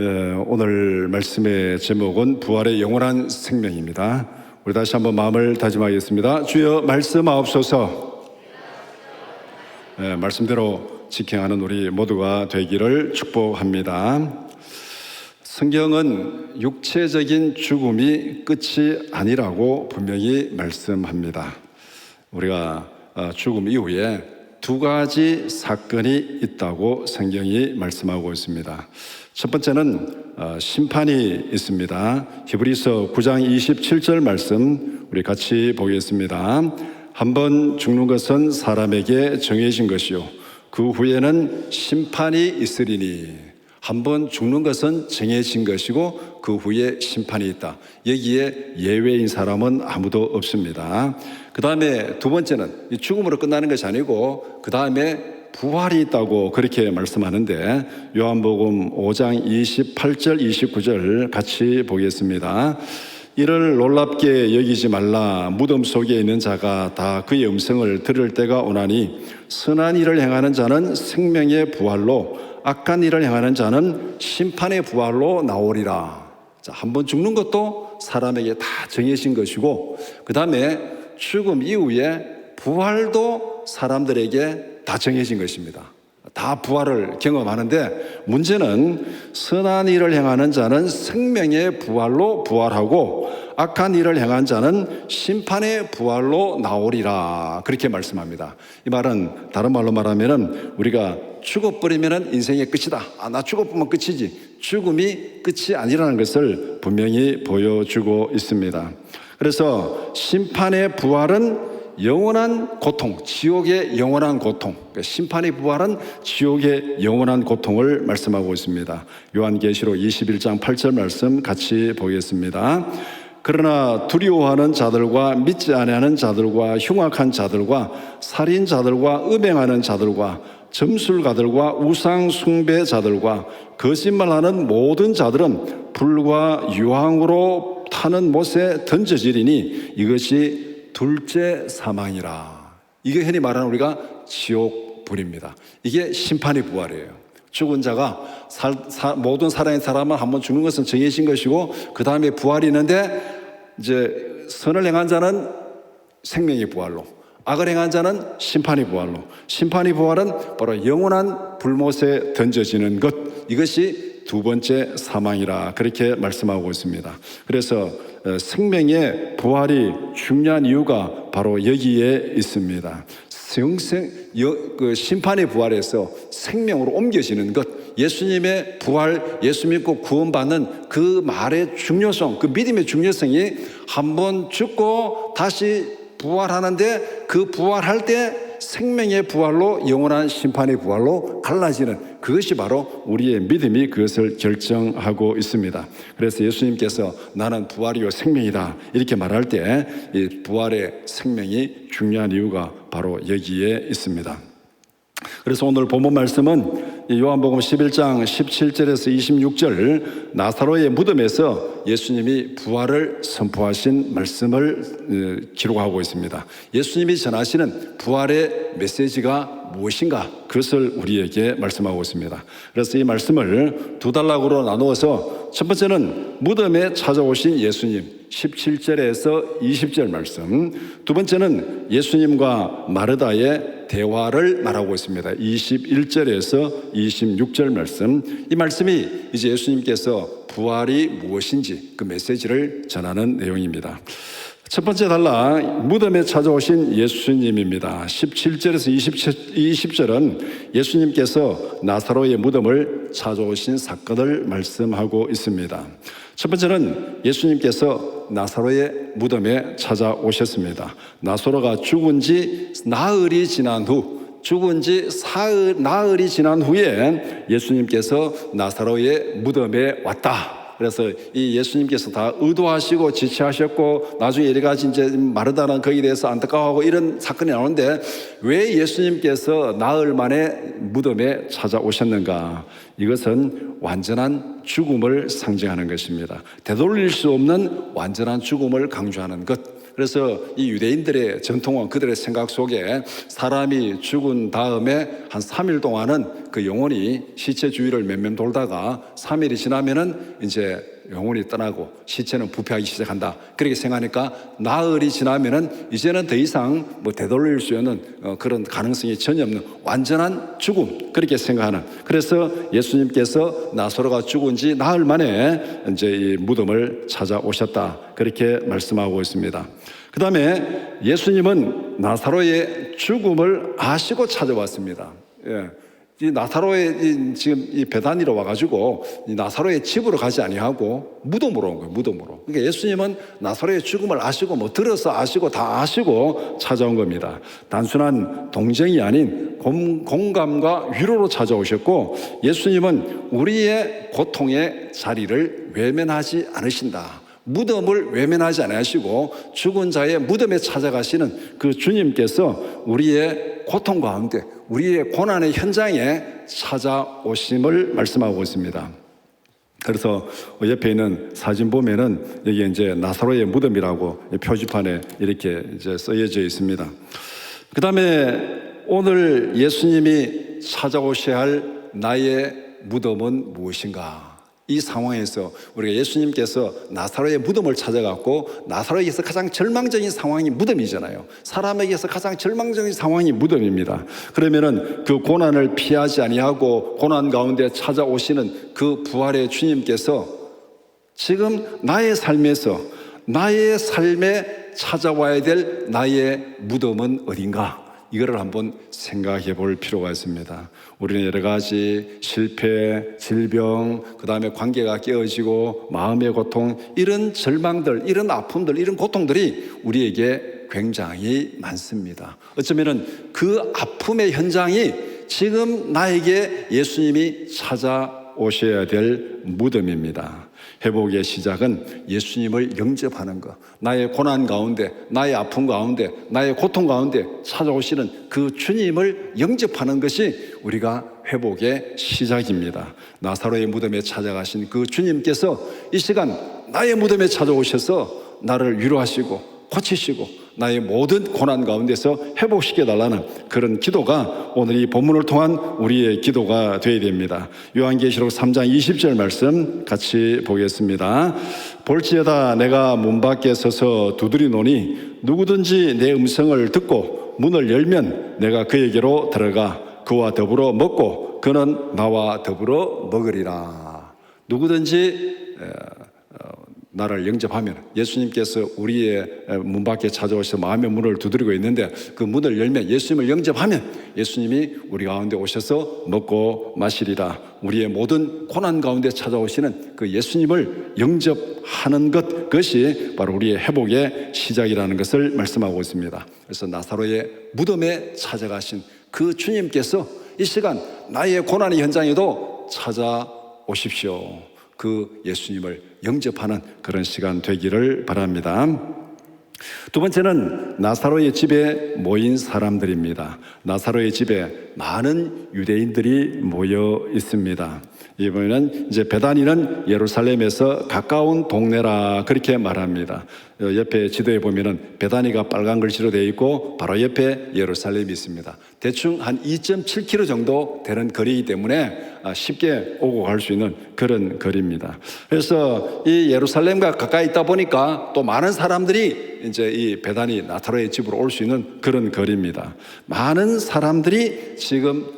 예, 오늘 말씀의 제목은 부활의 영원한 생명입니다. 우리 다시 한번 마음을 다짐하겠습니다. 주여 말씀하옵소서. 예, 말씀대로 지켜하는 우리 모두가 되기를 축복합니다. 성경은 육체적인 죽음이 끝이 아니라고 분명히 말씀합니다. 우리가 어, 죽음 이후에 두 가지 사건이 있다고 성경이 말씀하고 있습니다. 첫 번째는 어, 심판이 있습니다. 히브리서 9장 27절 말씀 우리 같이 보겠습니다. 한 번 죽는 것은 사람에게 정해진 것이요 그 후에는 심판이 있으리니 한 번 죽는 것은 정해진 것이고 그 후에 심판이 있다. 여기에 예외인 사람은 아무도 없습니다. 그 다음에 두 번째는 이 죽음으로 끝나는 것이 아니고 그 다음에 부활이 있다고 그렇게 말씀하는데 요한복음 5장 28절 29절 같이 보겠습니다. 이를 놀랍게 여기지 말라 무덤 속에 있는 자가 다 그의 음성을 들을 때가 오나니 선한 일을 행하는 자는 생명의 부활로 악한 일을 행하는 자는 심판의 부활로 나오리라. 자, 한 번 죽는 것도 사람에게 다 정해진 것이고 그 다음에 죽음 이후에 부활도 사람들에게 다 정해진 것입니다. 다 부활을 경험하는데 문제는 선한 일을 행하는 자는 생명의 부활로 부활하고 악한 일을 행한 자는 심판의 부활로 나오리라 그렇게 말씀합니다. 이 말은 다른 말로 말하면은 우리가 죽어버리면은 인생의 끝이다. 아, 나 죽어보면 끝이지. 죽음이 끝이 아니라는 것을 분명히 보여주고 있습니다. 그래서 심판의 부활은 영원한 고통, 지옥의 영원한 고통, 그러니까 심판의 부활은 지옥의 영원한 고통을 말씀하고 있습니다. 요한계시록 21장 8절 말씀 같이 보겠습니다. 그러나 두려워하는 자들과 믿지 아니하는 자들과 흉악한 자들과 살인자들과 음행하는 자들과 점술가들과 우상 숭배자들과 거짓말하는 모든 자들은 불과 유황으로 타는 못에 던져지리니 이것이 둘째 사망이라. 이게 흔히 말하는 우리가 지옥 불입니다. 이게 심판의 부활이에요. 죽은 자가 살, 사, 모든 살아있는 사람은 한번 죽는 것은 정해진 것이고 그 다음에 부활이 있는데 이제 선을 행한 자는 생명의 부활로 악을 행한 자는 심판의 부활로 심판의 부활은 바로 영원한 불못에 던져지는 것 이것이 두 번째 사망이라 그렇게 말씀하고 있습니다. 그래서 어, 생명의 부활이 중요한 이유가 바로 여기에 있습니다. 영생, 그 심판의 부활에서 생명으로 옮겨지는 것, 예수님의 부활, 예수 믿고 구원받는 그 말의 중요성, 그 믿음의 중요성이 한 번 죽고 다시 부활하는데 그 부활할 때 생명의 부활로 영원한 심판의 부활로 갈라지는 그것이 바로 우리의 믿음이 그것을 결정하고 있습니다. 그래서 예수님께서 나는 부활이요 생명이다 이렇게 말할 때 이 부활의 생명이 중요한 이유가 바로 여기에 있습니다. 그래서 오늘 본문 말씀은 요한복음 11장 17절에서 26절 나사로의 무덤에서 예수님이 부활을 선포하신 말씀을 기록하고 있습니다. 예수님이 전하시는 부활의 메시지가 무엇인가 그것을 우리에게 말씀하고 있습니다. 그래서 이 말씀을 두 단락으로 나누어서 첫 번째는 무덤에 찾아오신 예수님 17절에서 20절 말씀. 두 번째는 예수님과 마르다의 대화를 말하고 있습니다. 21절에서 26절 말씀. 이 말씀이 이제 예수님께서 부활이 무엇인지 그 메시지를 전하는 내용입니다. 첫 번째 단락 무덤에 찾아오신 예수님입니다. 17절에서 20, 절은 예수님께서 나사로의 무덤을 찾아오신 사건을 말씀하고 있습니다. 첫 번째는 예수님께서 나사로의 무덤에 찾아오셨습니다. 나사로가 죽은 지 나흘이 지난 후 죽은 지 사흘, 나흘이 지난 후에 예수님께서 나사로의 무덤에 왔다. 그래서 이 예수님께서 다 의도하시고 지시하셨고 나중에 여러 가지 이제 마르다는 거기에 대해서 안타까워하고 이런 사건이 나오는데 왜 예수님께서 나흘 만에 무덤에 찾아오셨는가? 이것은 완전한 죽음을 상징하는 것입니다. 되돌릴 수 없는 완전한 죽음을 강조하는 것. 그래서 이 유대인들의 전통은 그들의 생각 속에 사람이 죽은 다음에 한 3일 동안은 그 영혼이 시체 주위를 맴맴 돌다가 3일이 지나면은 이제 영혼이 떠나고 시체는 부패하기 시작한다. 그렇게 생각하니까 나흘이 지나면은 이제는 더 이상 뭐 되돌릴 수 있는 어, 그런 가능성이 전혀 없는 완전한 죽음 그렇게 생각하는. 그래서 예수님께서 나사로가 죽은 지 나흘 만에 이제 이 무덤을 찾아오셨다. 그렇게 말씀하고 있습니다. 그 다음에 예수님은 나사로의 죽음을 아시고 찾아왔습니다. 예. 이 나사로의 이 지금 이 배단위로 와가지고 이 나사로의 집으로 가지 아니하고 무덤으로 온 거예요. 무덤으로. 그러니까 예수님은 나사로의 죽음을 아시고 뭐 들어서 아시고 다 아시고 찾아온 겁니다. 단순한 동정이 아닌 공, 공감과 위로로 찾아오셨고 예수님은 우리의 고통의 자리를 외면하지 않으신다. 무덤을 외면하지 않으시고 죽은 자의 무덤에 찾아가시는 그 주님께서 우리의 고통 가운데 우리의 고난의 현장에 찾아오심을 말씀하고 있습니다. 그래서 옆에 있는 사진 보면은 여기 이제 나사로의 무덤이라고 표지판에 이렇게 이제 쓰여져 있습니다. 그 다음에 오늘 예수님이 찾아오셔야 할 나의 무덤은 무엇인가? 이 상황에서 우리가 예수님께서 나사로의 무덤을 찾아갔고 나사로에게서 가장 절망적인 상황이 무덤이잖아요. 사람에게서 가장 절망적인 상황이 무덤입니다. 그러면은 그 고난을 피하지 아니하고 고난 가운데 찾아오시는 그 부활의 주님께서 지금 나의 삶에서 나의 삶에 찾아와야 될 나의 무덤은 어딘가? 이거를 한번 생각해 볼 필요가 있습니다. 우리는 여러 가지 실패, 질병, 그 다음에 관계가 깨어지고 마음의 고통, 이런 절망들, 이런 아픔들, 이런 고통들이 우리에게 굉장히 많습니다. 어쩌면은 그 아픔의 현장이 지금 나에게 예수님이 찾아 오셔야 될 무덤입니다. 회복의 시작은 예수님을 영접하는 것. 나의 고난 가운데, 나의 아픔 가운데, 나의 고통 가운데 찾아오시는 그 주님을 영접하는 것이 우리가 회복의 시작입니다. 나사로의 무덤에 찾아가신 그 주님께서 이 시간 나의 무덤에 찾아오셔서 나를 위로하시고 고치시고 나의 모든 고난 가운데서 회복시켜 달라는 그런 기도가 오늘 이 본문을 통한 우리의 기도가 되어야 됩니다. 요한계시록 3장 20절 말씀 같이 보겠습니다. 볼지어다 내가 문 밖에 서서 두드리노니 누구든지 내 음성을 듣고 문을 열면 내가 그에게로 들어가 그와 더불어 먹고 그는 나와 더불어 먹으리라. 누구든지 나를 영접하면 예수님께서 우리의 문 밖에 찾아오셔서 마음의 문을 두드리고 있는데 그 문을 열면 예수님을 영접하면 예수님이 우리 가운데 오셔서 먹고 마시리라 우리의 모든 고난 가운데 찾아오시는 그 예수님을 영접하는 것 그것이 바로 우리의 회복의 시작이라는 것을 말씀하고 있습니다. 그래서 나사로의 무덤에 찾아가신 그 주님께서 이 시간 나의 고난의 현장에도 찾아오십시오. 그 예수님을 영접하는 그런 시간 되기를 바랍니다. 두 번째는 나사로의 집에 모인 사람들입니다. 나사로의 집에 많은 유대인들이 모여 있습니다. 이번에는 이제 베다니는 예루살렘에서 가까운 동네라 그렇게 말합니다. 어, 옆에 지도에 보면은 베다니가 빨간 글씨로 되어 있고 바로 옆에 예루살렘이 있습니다. 대충 한 2.7km 정도 되는 거리이기 때문에 아, 쉽게 오고 갈 수 있는 그런 거리입니다. 그래서 이 예루살렘과 가까이 있다 보니까 또 많은 사람들이 이제 이 베다니 나타로의 집으로 올 수 있는 그런 거리입니다. 많은 사람들이 지금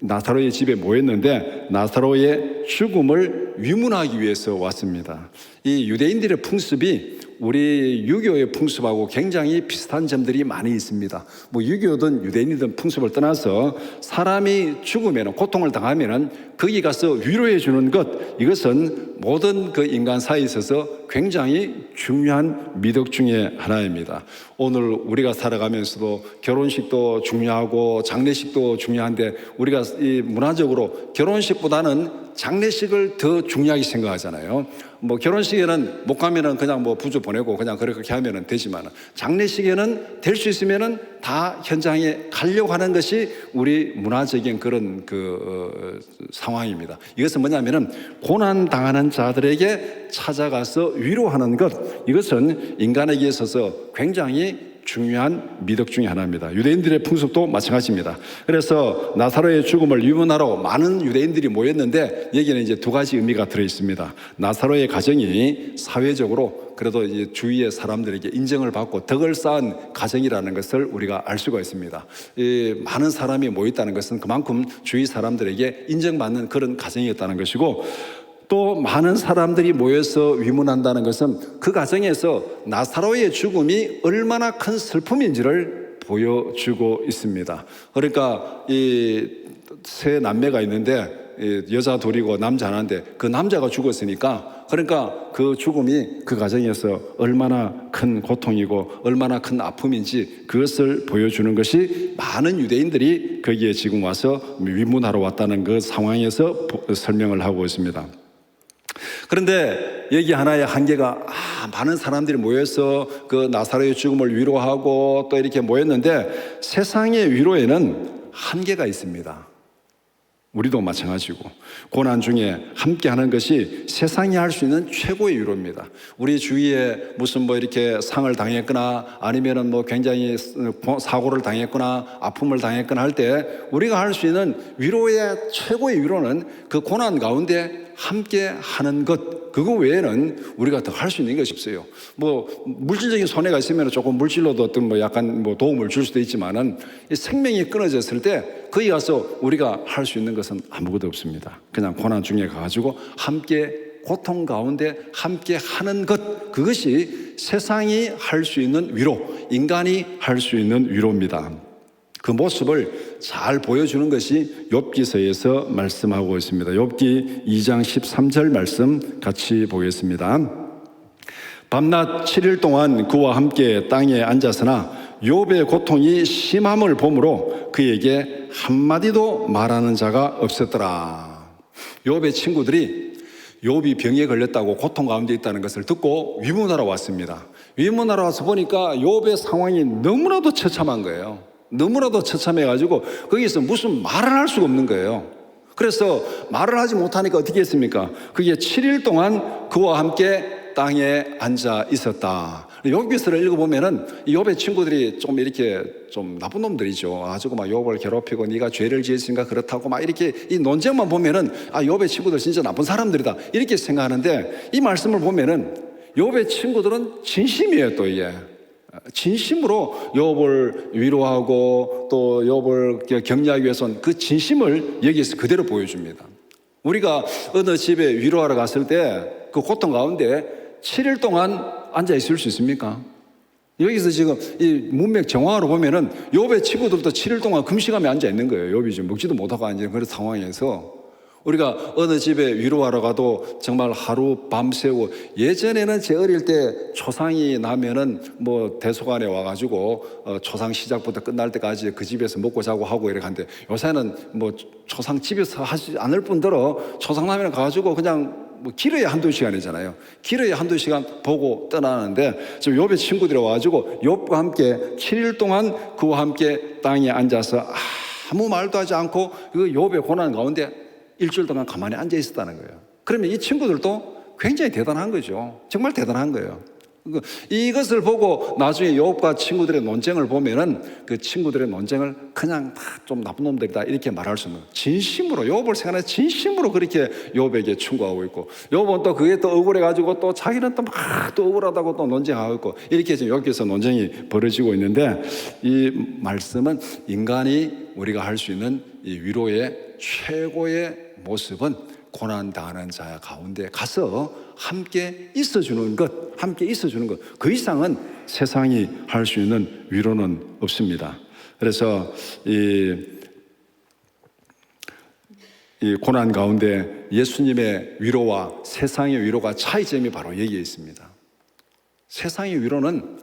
나사로의 집에 모였는데 나사로의 죽음을 위문하기 위해서 왔습니다. 이 유대인들의 풍습이 우리 유교의 풍습하고 굉장히 비슷한 점들이 많이 있습니다. 뭐 유교든 유대인이든 풍습을 떠나서 사람이 죽으면 고통을 당하면은 거기 가서 위로해 주는 것 이것은 모든 그 인간 사이에 있어서 굉장히 중요한 미덕 중의 하나입니다. 오늘 우리가 살아가면서도 결혼식도 중요하고 장례식도 중요한데 우리가 이 문화적으로 결혼식보다는 장례식을 더 중요하게 생각하잖아요. 뭐 결혼식에는 못 가면은 그냥 뭐 부주 보내고 그냥 그렇게 하면은 되지만 장례식에는 될 수 있으면은 다 현장에 가려고 하는 것이 우리 문화적인 그런 그 어, 상황입니다. 이것은 뭐냐면은 고난 당하는 자들에게 찾아가서 위로하는 것 이것은 인간에게 있어서 굉장히 중요한 미덕 중의 하나입니다. 유대인들의 풍습도 마찬가지입니다. 그래서 나사로의 죽음을 유문하러 많은 유대인들이 모였는데 여기는 이제 두 가지 의미가 들어 있습니다. 나사로의 가정이 사회적으로 그래도 이제 주위의 사람들에게 인정을 받고 덕을 쌓은 가정이라는 것을 우리가 알 수가 있습니다. 이 많은 사람이 모였다는 것은 그만큼 주위 사람들에게 인정받는 그런 가정이었다는 것이고 또 많은 사람들이 모여서 위문한다는 것은 그 가정에서 나사로의 죽음이 얼마나 큰 슬픔인지를 보여주고 있습니다. 그러니까 이 세 남매가 있는데 이 여자 둘이고 남자 하나인데 그 남자가 죽었으니까 그러니까 그 죽음이 그 가정에서 얼마나 큰 고통이고 얼마나 큰 아픔인지 그것을 보여주는 것이 많은 유대인들이 거기에 지금 와서 위문하러 왔다는 그 상황에서 보- 설명을 하고 있습니다. 그런데 여기 하나의 한계가 아, 많은 사람들이 모여서 그 나사로의 죽음을 위로하고 또 이렇게 모였는데 세상의 위로에는 한계가 있습니다. 우리도 마찬가지고 고난 중에 함께 하는 것이 세상이 할 수 있는 최고의 위로입니다. 우리 주위에 무슨 뭐 이렇게 상을 당했거나 아니면은 뭐 굉장히 사고를 당했거나 아픔을 당했거나 할 때 우리가 할 수 있는 위로의 최고의 위로는 그 고난 가운데 함께 하는 것 그거 외에는 우리가 더 할 수 있는 것이 없어요. 뭐 물질적인 손해가 있으면 조금 물질로도 어떤 뭐 약간 뭐 도움을 줄 수도 있지만은 이 생명이 끊어졌을 때 거기 가서 우리가 할 수 있는 것은 아무것도 없습니다. 그냥 고난 중에 가가지고 함께 고통 가운데 함께 하는 것 그것이 세상이 할 수 있는 위로, 인간이 할 수 있는 위로입니다. 그 모습을 잘 보여주는 것이 욥기서에서 말씀하고 있습니다. 욥기 2장 13절 말씀 같이 보겠습니다. 밤낮 7일 동안 그와 함께 땅에 앉았으나 욥의 고통이 심함을 보므로 그에게 한마디도 말하는 자가 없었더라. 욥의 친구들이 욥이 병에 걸렸다고 고통 가운데 있다는 것을 듣고 위문하러 왔습니다. 위문하러 와서 보니까 욥의 상황이 너무나도 처참한 거예요. 너무나도 처참해 가지고 거기서 무슨 말을 할 수가 없는 거예요. 그래서 말을 하지 못하니까 어떻게 했습니까? 그게 7일 동안 그와 함께 땅에 앉아 있었다. 욥기서를 읽어보면은 이 욥의 친구들이 좀 이렇게 좀 나쁜 놈들이죠. 아주고 막 욥을 괴롭히고 네가 죄를 지었으니까 그렇다고 막 이렇게 이 논쟁만 보면은 아 욥의 친구들 진짜 나쁜 사람들이다 이렇게 생각하는데 이 말씀을 보면은 욥의 친구들은 진심이에요 또 이게. 진심으로 욥을 위로하고 또 욥을 격려하기 위해서는 그 진심을 여기에서 그대로 보여줍니다. 우리가 어느 집에 위로하러 갔을 때 그 고통 가운데 7일 동안 앉아 있을 수 있습니까? 여기서 지금 이 문맥 정황으로 보면은 욥의 친구들도 7일 동안 금식하며 앉아 있는 거예요. 욥이 지금 먹지도 못하고 앉아 있는 그런 상황에서 우리가 어느 집에 위로하러 가도 정말 하루 밤새고 예전에는 제 어릴 때 초상이 나면은 뭐 대소관에 와가지고 어 초상 시작부터 끝날 때까지 그 집에서 먹고 자고 하고 이렇게 하는데 요새는 뭐 초상 집에서 하지 않을 뿐더러 초상 나면 가가지고 그냥 뭐 길어야 한두 시간이잖아요. 길어야 한두 시간 보고 떠나는데 지금 욥의 친구들이 와가지고 욥과 함께 7일 동안 그와 함께 땅에 앉아서 아무 말도 하지 않고 그 욥의 고난 가운데 일주일 동안 가만히 앉아 있었다는 거예요. 그러면 이 친구들도 굉장히 대단한 거죠. 정말 대단한 거예요. 그 이것을 보고 나중에 욥과 친구들의 논쟁을 보면은 그 친구들의 논쟁을 그냥 다 좀 나쁜 놈들이다 이렇게 말할 수 있는 진심으로 욥을 생각해 진심으로 그렇게 욥에게 충고하고 있고 욥은 또 그게 또 억울해 가지고 또 자기는 또막또 억울하다고 또 논쟁하고 있고 이렇게 지금 여기서 논쟁이 벌어지고 있는데 이 말씀은 인간이 우리가 할 수 있는 이 위로의 최고의 모습은 고난 당하는 자 가운데 가서 함께 있어 주는 것, 함께 있어 주는 것. 그 이상은 세상이 할 수 있는 위로는 없습니다. 그래서 이, 이 고난 가운데 예수님의 위로와 세상의 위로가 차이점이 바로 여기에 있습니다. 세상의 위로는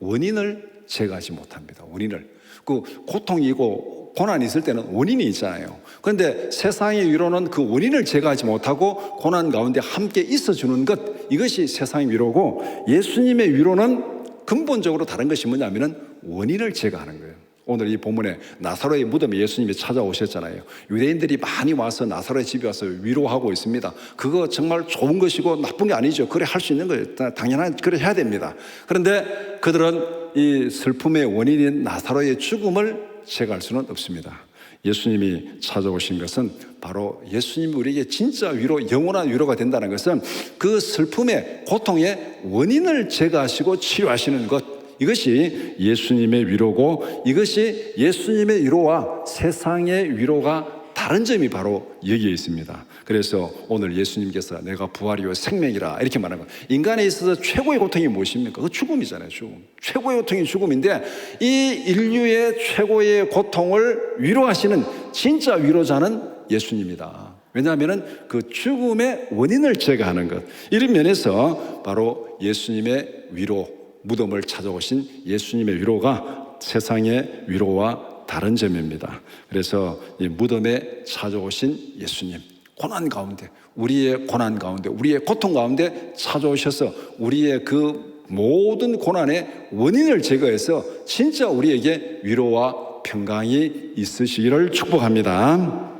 원인을 제거하지 못합니다. 원인을. 그 고통이고 고난이 있을 때는 원인이 있잖아요. 그런데 세상의 위로는 그 원인을 제거하지 못하고 고난 가운데 함께 있어주는 것 이것이 세상의 위로고 예수님의 위로는 근본적으로 다른 것이 뭐냐면은 원인을 제거하는 거예요. 오늘 이 본문에 나사로의 무덤에 예수님이 찾아오셨잖아요. 유대인들이 많이 와서 나사로의 집에 와서 위로하고 있습니다. 그거 정말 좋은 것이고 나쁜 게 아니죠. 그래 할 수 있는 거예요. 다- 당연한 그래 해야 됩니다. 그런데 그들은 이 슬픔의 원인인 나사로의 죽음을 제거할 수는 없습니다. 예수님이 찾아오신 것은 바로 예수님이 우리에게 진짜 위로, 영원한 위로가 된다는 것은 그 슬픔의 고통의 원인을 제거하시고 치료하시는 것. 이것이 예수님의 위로고 이것이 예수님의 위로와 세상의 위로가 다른 점이 바로 여기에 있습니다. 그래서 오늘 예수님께서 내가 부활이요 생명이라 이렇게 말하는 거. 인간에 있어서 최고의 고통이 무엇입니까? 그 죽음이잖아요. 죽음. 최고의 고통이 죽음인데 이 인류의 최고의 고통을 위로하시는 진짜 위로자는 예수님이다. 왜냐하면 그 죽음의 원인을 제거하는 것. 이런 면에서 바로 예수님의 위로, 무덤을 찾아오신 예수님의 위로가 세상의 위로와 다른 점입니다. 그래서 이 무덤에 찾아오신 예수님, 고난 가운데, 우리의 고난 가운데, 우리의 고통 가운데 찾아오셔서 우리의 그 모든 고난의 원인을 제거해서 진짜 우리에게 위로와 평강이 있으시기를 축복합니다.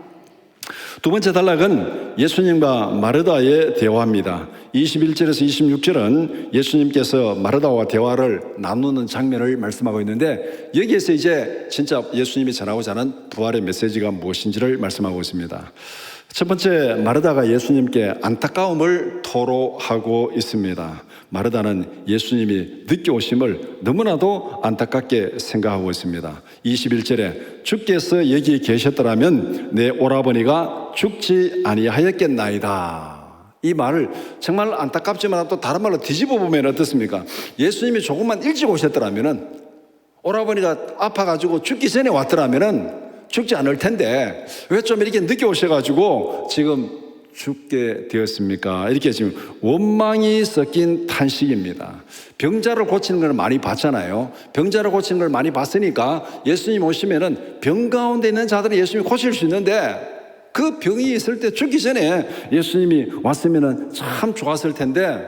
두 번째 단락은 예수님과 마르다의 대화입니다. 21절에서 26절은 예수님께서 마르다와 대화를 나누는 장면을 말씀하고 있는데 여기에서 이제 진짜 예수님이 전하고자 하는 부활의 메시지가 무엇인지를 말씀하고 있습니다. 첫 번째 마르다가 예수님께 안타까움을 토로하고 있습니다. 마르다는 예수님이 늦게 오심을 너무나도 안타깝게 생각하고 있습니다. 21절에 주께서 여기 계셨더라면 내 오라버니가 죽지 아니하였겠나이다. 이 말을 정말 안타깝지만 또 다른 말로 뒤집어 보면 어떻습니까? 예수님이 조금만 일찍 오셨더라면은 오라버니가 아파가지고 죽기 전에 왔더라면은 죽지 않을 텐데 왜 좀 이렇게 늦게 오셔가지고 지금 죽게 되었습니까? 이렇게 지금 원망이 섞인 탄식입니다. 병자를 고치는 걸 많이 봤잖아요. 병자를 고치는 걸 많이 봤으니까 예수님 오시면은 병 가운데 있는 자들을 예수님이 고칠 수 있는데 그 병이 있을 때 죽기 전에 예수님이 왔으면은 참 좋았을 텐데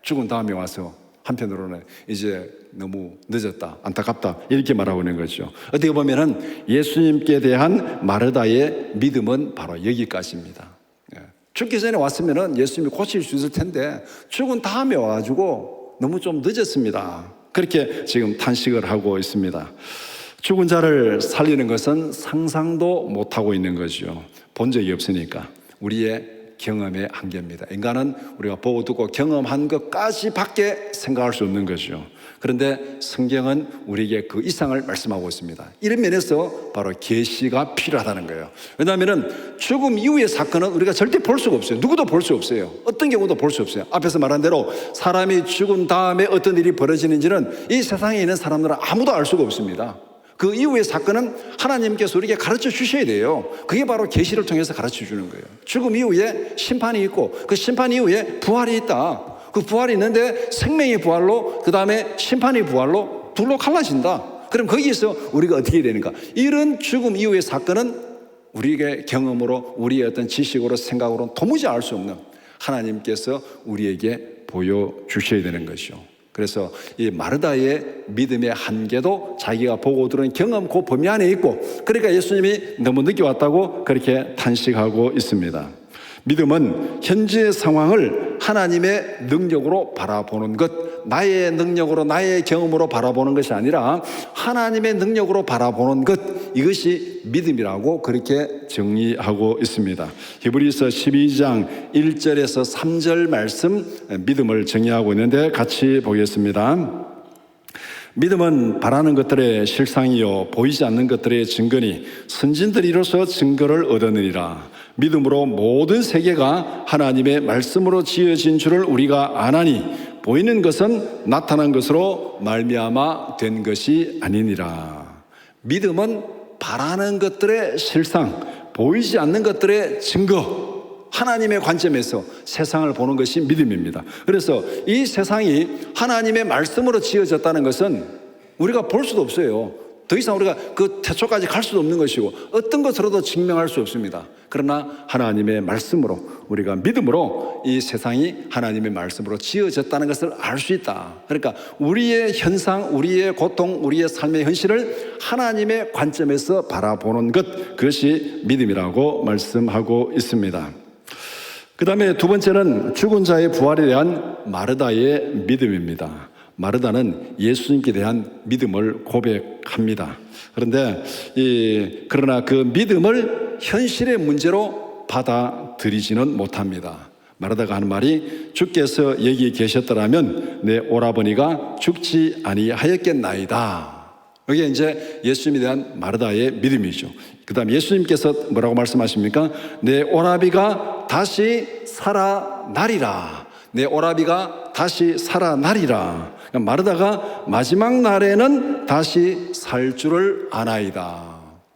죽은 다음에 와서 한편으로는 이제 너무 늦었다, 안타깝다 이렇게 말하고 있는 거죠. 어떻게 보면은 예수님께 대한 마르다의 믿음은 바로 여기까지입니다. 예. 죽기 전에 왔으면은 예수님이 고칠 수 있을 텐데 죽은 다음에 와가지고 너무 좀 늦었습니다. 그렇게 지금 탄식을 하고 있습니다. 죽은 자를 살리는 것은 상상도 못하고 있는 거죠. 본 적이 없으니까. 우리의 경험의 한계입니다. 인간은 우리가 보고 듣고 경험한 것까지 밖에 생각할 수 없는 거죠. 그런데 성경은 우리에게 그 이상을 말씀하고 있습니다. 이런 면에서 바로 계시가 필요하다는 거예요. 왜냐하면 죽음 이후의 사건은 우리가 절대 볼 수가 없어요. 누구도 볼 수 없어요. 어떤 경우도 볼 수 없어요. 앞에서 말한 대로 사람이 죽은 다음에 어떤 일이 벌어지는지는 이 세상에 있는 사람들은 아무도 알 수가 없습니다. 그 이후의 사건은 하나님께서 우리에게 가르쳐 주셔야 돼요. 그게 바로 계시를 통해서 가르쳐 주는 거예요. 죽음 이후에 심판이 있고 그 심판 이후에 부활이 있다. 그 부활이 있는데 생명의 부활로 그 다음에 심판의 부활로 둘로 갈라진다. 그럼 거기에서 우리가 어떻게 되는가? 이런 죽음 이후의 사건은 우리에게 경험으로 우리의 어떤 지식으로 생각으로 도무지 알 수 없는 하나님께서 우리에게 보여주셔야 되는 것이죠. 그래서 이 마르다의 믿음의 한계도 자기가 보고 들은 경험 그 범위 안에 있고 그러니까 예수님이 너무 늦게 왔다고 그렇게 탄식하고 있습니다. 믿음은 현재의 상황을 하나님의 능력으로 바라보는 것, 나의 능력으로, 나의 경험으로 바라보는 것이 아니라 하나님의 능력으로 바라보는 것, 이것이 믿음이라고 그렇게 정리하고 있습니다. 히브리서 12장 1절에서 3절 말씀 믿음을 정의하고 있는데 같이 보겠습니다. 믿음은 바라는 것들의 실상이요 보이지 않는 것들의 증거니 선진들이 이로써 증거를 얻었느니라 믿음으로 모든 세계가 하나님의 말씀으로 지어진 줄을 우리가 아나니 보이는 것은 나타난 것으로 말미암아 된 것이 아니니라 믿음은 바라는 것들의 실상 보이지 않는 것들의 증거 하나님의 관점에서 세상을 보는 것이 믿음입니다. 그래서 이 세상이 하나님의 말씀으로 지어졌다는 것은 우리가 볼 수도 없어요. 더 이상 우리가 그 태초까지 갈 수도 없는 것이고 어떤 것으로도 증명할 수 없습니다. 그러나 하나님의 말씀으로 우리가 믿음으로 이 세상이 하나님의 말씀으로 지어졌다는 것을 알 수 있다. 그러니까 우리의 현상, 우리의 고통, 우리의 삶의 현실을 하나님의 관점에서 바라보는 것 그것이 믿음이라고 말씀하고 있습니다. 그 다음에 두 번째는 죽은 자의 부활에 대한 마르다의 믿음입니다. 마르다는 예수님께 대한 믿음을 고백합니다. 그런데 이 그러나 그 믿음을 현실의 문제로 받아들이지는 못합니다. 마르다가 하는 말이 주께서 여기 계셨더라면 내 오라버니가 죽지 아니하였겠나이다. 여기 이제 예수님에 대한 마르다의 믿음이죠. 그 다음 예수님께서 뭐라고 말씀하십니까? 내 오라비가 다시 살아나리라. 내 오라비가 다시 살아나리라. 그러니까 마르다가 마지막 날에는 다시 살 줄을 아나이다.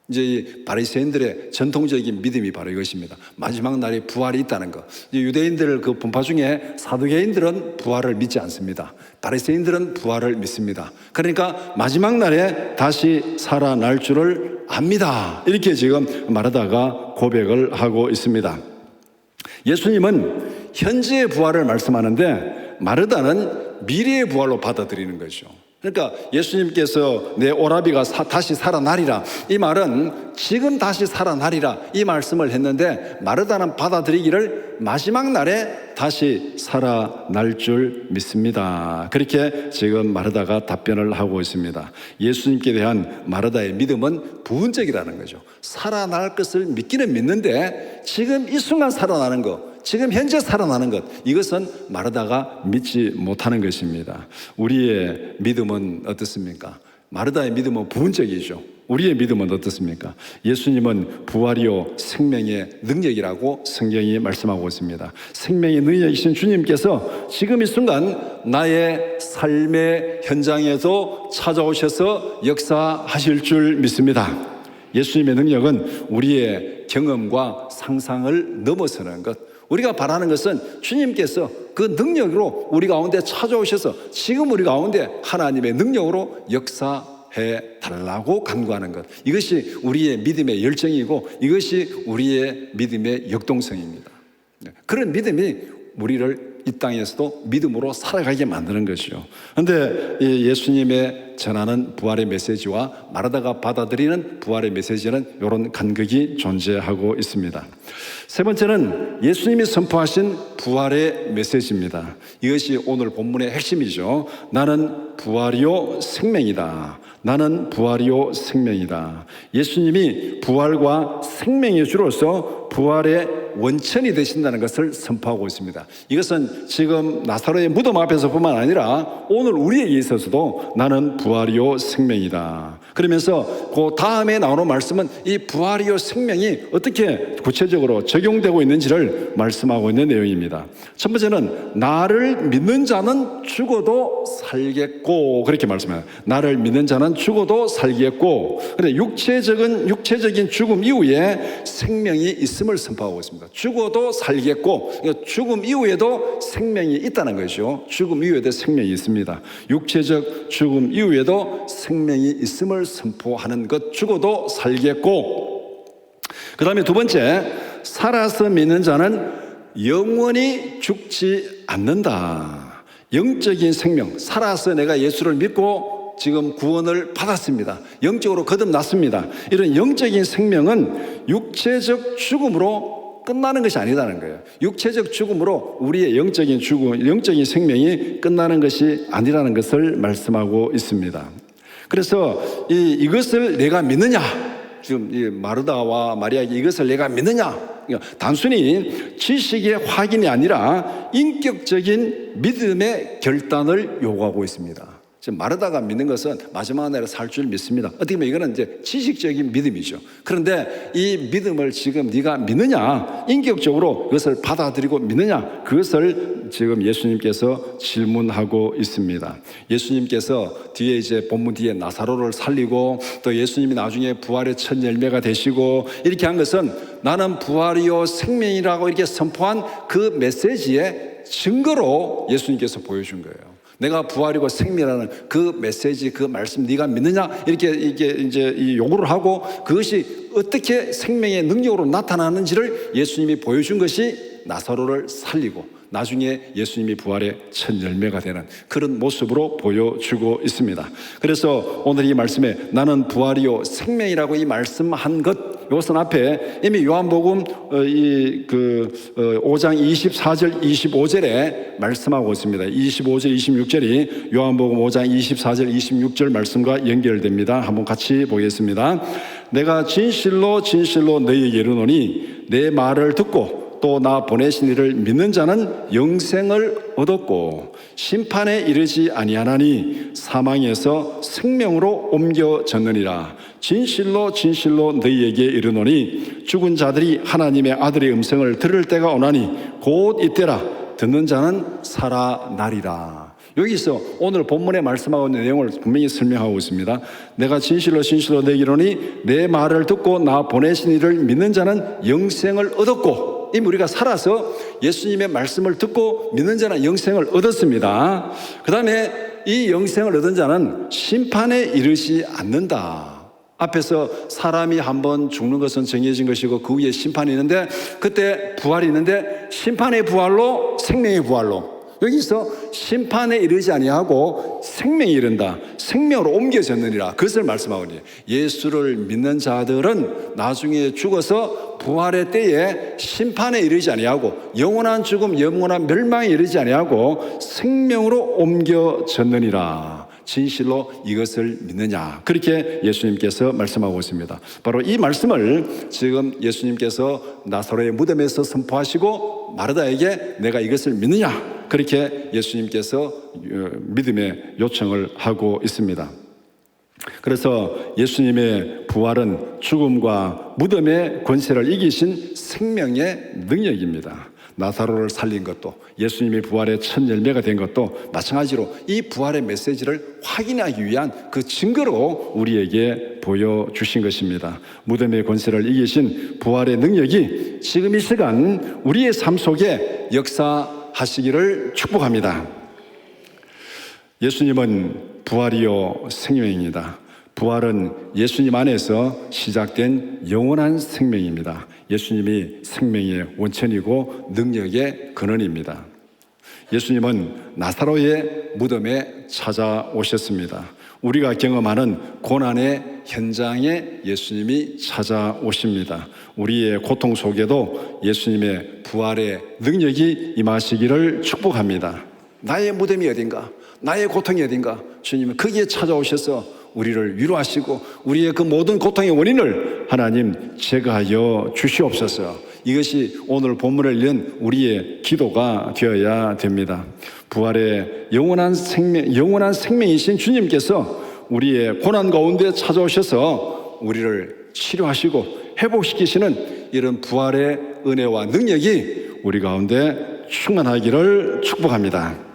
이제 이 바리새인들의 전통적인 믿음이 바로 이것입니다. 마지막 날에 부활이 있다는 것. 유대인들 그 분파 중에 사두개인들은 부활을 믿지 않습니다. 바리새인들은 부활을 믿습니다. 그러니까 마지막 날에 다시 살아날 줄을 압니다. 이렇게 지금 마르다가 고백을 하고 있습니다. 예수님은 현재의 부활을 말씀하는데 마르다는 미래의 부활로 받아들이는 거죠. 그러니까 예수님께서 내 오라비가 사- 다시 살아나리라 이 말은 지금 다시 살아나리라 이 말씀을 했는데 마르다는 받아들이기를 마지막 날에 다시 살아날 줄 믿습니다. 그렇게 지금 마르다가 답변을 하고 있습니다. 예수님께 대한 마르다의 믿음은 부분적이라는 거죠. 살아날 것을 믿기는 믿는데 지금 이 순간 살아나는 것 지금 현재 살아나는 것 이것은 마르다가 믿지 못하는 것입니다. 우리의 믿음은 어떻습니까? 마르다의 믿음은 부분적이죠. 우리의 믿음은 어떻습니까? 예수님은 부활이요 생명의 능력이라고 성경이 말씀하고 있습니다. 생명의 능력이신 주님께서 지금 이 순간 나의 삶의 현장에도 찾아오셔서 역사하실 줄 믿습니다. 예수님의 능력은 우리의 경험과 상상을 넘어서는 것. 우리가 바라는 것은 주님께서 그 능력으로 우리 가운데 찾아오셔서 지금 우리 가운데 하나님의 능력으로 역사해 달라고 간구하는 것. 이것이 우리의 믿음의 열정이고 이것이 우리의 믿음의 역동성입니다. 네. 그런 믿음이 우리를 이 땅에서도 믿음으로 살아가게 만드는 것이요. 그런데 예수님의 전하는 부활의 메시지와 마르다가 받아들이는 부활의 메시지는 이런 간극이 존재하고 있습니다. 세 번째는 예수님이 선포하신 부활의 메시지입니다. 이것이 오늘 본문의 핵심이죠. 나는 부활이요 생명이다. 나는 부활이요 생명이다. 예수님이 부활과 생명의 주로서 부활의 원천이 되신다는 것을 선포하고 있습니다. 이것은 지금 나사로의 무덤 앞에서뿐만 아니라 오늘 우리에게 있어서도 나는 부활이요 생명이다. 그러면서 그 다음에 나오는 말씀은 이 부활이요 생명이 어떻게 구체적으로 적용되고 있는지를 말씀하고 있는 내용입니다. 첫 번째는 나를 믿는 자는 죽어도 살겠고 그렇게 말씀해요. 나를 믿는 자는 죽어도 살겠고 그런데 육체적인 육체적인 죽음 이후에 생명이 있음을 선포하고 있습니다. 죽어도 살겠고 그러니까 죽음 이후에도 생명이 있다는 것이죠. 죽음 이후에도 생명이 있습니다. 육체적 죽음 이후에도 생명이 있음을 선포하는 것 죽어도 살겠고 그 다음에 두 번째 살아서 믿는 자는 영원히 죽지 않는다. 영적인 생명 살아서 내가 예수를 믿고 지금 구원을 받았습니다. 영적으로 거듭났습니다. 이런 영적인 생명은 육체적 죽음으로 끝나는 것이 아니다는 거예요. 육체적 죽음으로 우리의 영적인 죽음, 영적인 생명이 끝나는 것이 아니라는 것을 말씀하고 있습니다. 그래서 이, 이것을 내가 믿느냐? 지금 이 마르다와 마리아에게 이것을 내가 믿느냐? 그러니까 단순히 지식의 확인이 아니라 인격적인 믿음의 결단을 요구하고 있습니다. 지금 마르다가 믿는 것은 마지막 날에 살 줄 믿습니다. 어떻게 보면 이거는 이제 지식적인 믿음이죠. 그런데 이 믿음을 지금 네가 믿느냐? 인격적으로 그것을 받아들이고 믿느냐? 그것을 지금 예수님께서 질문하고 있습니다. 예수님께서 뒤에 이제 본문 뒤에 나사로를 살리고 또 예수님이 나중에 부활의 첫 열매가 되시고 이렇게 한 것은 나는 부활이요 생명이라고 이렇게 선포한 그 메시지의 증거로 예수님께서 보여준 거예요. 내가 부활이고 생명이라는 그 메시지, 그 말씀 네가 믿느냐 이렇게 이게 이제 이 요구를 하고 그것이 어떻게 생명의 능력으로 나타나는지를 예수님이 보여준 것이 나사로를 살리고 나중에 예수님이 부활의 첫 열매가 되는 그런 모습으로 보여주고 있습니다. 그래서 오늘 이 말씀에 나는 부활이요 생명이라고 이 말씀한 것 이것은 앞에 이미 요한복음 어, 이그 5장 24절 25절에 말씀하고 있습니다. 25절 26절이 요한복음 5장 24절 26절 말씀과 연결됩니다. 한번 같이 보겠습니다. 내가 진실로 진실로 너희에게 이르노니 내 말을 듣고 또 나 보내신 이를 믿는 자는 영생을 얻었고 심판에 이르지 아니하나니 사망에서 생명으로 옮겨졌느니라. 진실로 진실로 너희에게 이르노니 죽은 자들이 하나님의 아들의 음성을 들을 때가 오나니 곧 이때라. 듣는 자는 살아나리라. 여기서 오늘 본문에 말씀하고 있는 내용을 분명히 설명하고 있습니다. 내가 진실로 진실로 이르노니 내 말을 듣고 나 보내신 이를 믿는 자는 영생을 얻었고 이미 우리가 살아서 예수님의 말씀을 듣고 믿는 자는 영생을 얻었습니다. 그 다음에 이 영생을 얻은 자는 심판에 이르지 않는다. 앞에서 사람이 한 번 죽는 것은 정해진 것이고 그 위에 심판이 있는데 그때 부활이 있는데 심판의 부활로 생명의 부활로 여기서 심판에 이르지 아니하고 생명에 이른다. 생명으로 옮겨졌느니라. 그것을 말씀하거니 예수를 믿는 자들은 나중에 죽어서 부활의 때에 심판에 이르지 아니하고 영원한 죽음, 영원한 멸망에 이르지 아니하고 생명으로 옮겨졌느니라. 진실로 이것을 믿느냐. 그렇게 예수님께서 말씀하고 있습니다. 바로 이 말씀을 지금 예수님께서 나사로의 무덤에서 선포하시고 마르다에게 내가 이것을 믿느냐. 그렇게 예수님께서 어, 믿음의 요청을 하고 있습니다. 그래서 예수님의 부활은 죽음과 무덤의 권세를 이기신 생명의 능력입니다. 나사로를 살린 것도 예수님이 부활의 첫 열매가 된 것도 마찬가지로 이 부활의 메시지를 확인하기 위한 그 증거로 우리에게 보여주신 것입니다. 무덤의 권세를 이기신 부활의 능력이 지금 이 시간 우리의 삶 속에 역사하시기를 축복합니다. 예수님은 부활이요 생명입니다. 부활은 예수님 안에서 시작된 영원한 생명입니다. 예수님이 생명의 원천이고 능력의 근원입니다. 예수님은 나사로의 무덤에 찾아오셨습니다. 우리가 경험하는 고난의 현장에 예수님이 찾아오십니다. 우리의 고통 속에도 예수님의 부활의 능력이 임하시기를 축복합니다. 나의 무덤이 어딘가? 나의 고통이 어딘가? 주님은 거기에 찾아오셔서 우리를 위로하시고 우리의 그 모든 고통의 원인을 하나님 제거하여 주시옵소서. 이것이 오늘 본문을 읽는 우리의 기도가 되어야 됩니다. 부활의 영원한 생명, 영원한 생명이신 주님께서 우리의 고난 가운데 찾아오셔서 우리를 치료하시고 회복시키시는 이런 부활의 은혜와 능력이 우리 가운데 충만하기를 축복합니다.